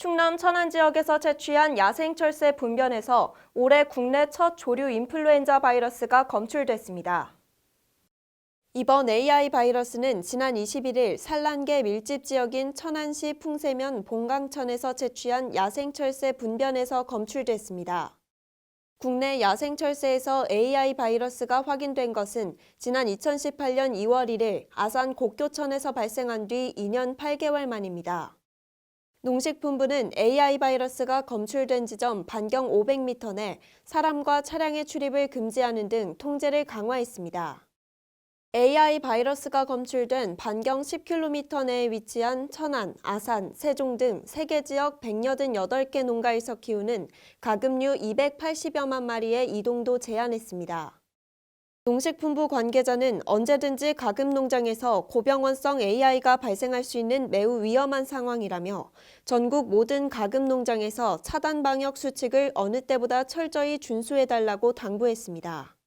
충남 천안 지역에서 채취한 야생철새 분변에서 올해 국내 첫 조류 인플루엔자 바이러스가 검출됐습니다. 이번 AI 바이러스는 지난 21일 산란계 밀집 지역인 천안시 풍세면 봉강천에서 채취한 야생철새 분변에서 검출됐습니다. 국내 야생철새에서 AI 바이러스가 확인된 것은 지난 2018년 2월 1일 아산 곡교천에서 발생한 뒤 2년 8개월 만입니다. 농식품부는 AI 바이러스가 검출된 지점 반경 500m 내 사람과 차량의 출입을 금지하는 등 통제를 강화했습니다. AI 바이러스가 검출된 반경 10km 내에 위치한 천안, 아산, 세종 등 3개 지역 188개 농가에서 키우는 가금류 280여만 마리의 이동도 제한했습니다. 농식품부 관계자는 언제든지 가금 농장에서 고병원성 AI가 발생할 수 있는 매우 위험한 상황이라며 전국 모든 가금 농장에서 차단 방역 수칙을 어느 때보다 철저히 준수해달라고 당부했습니다.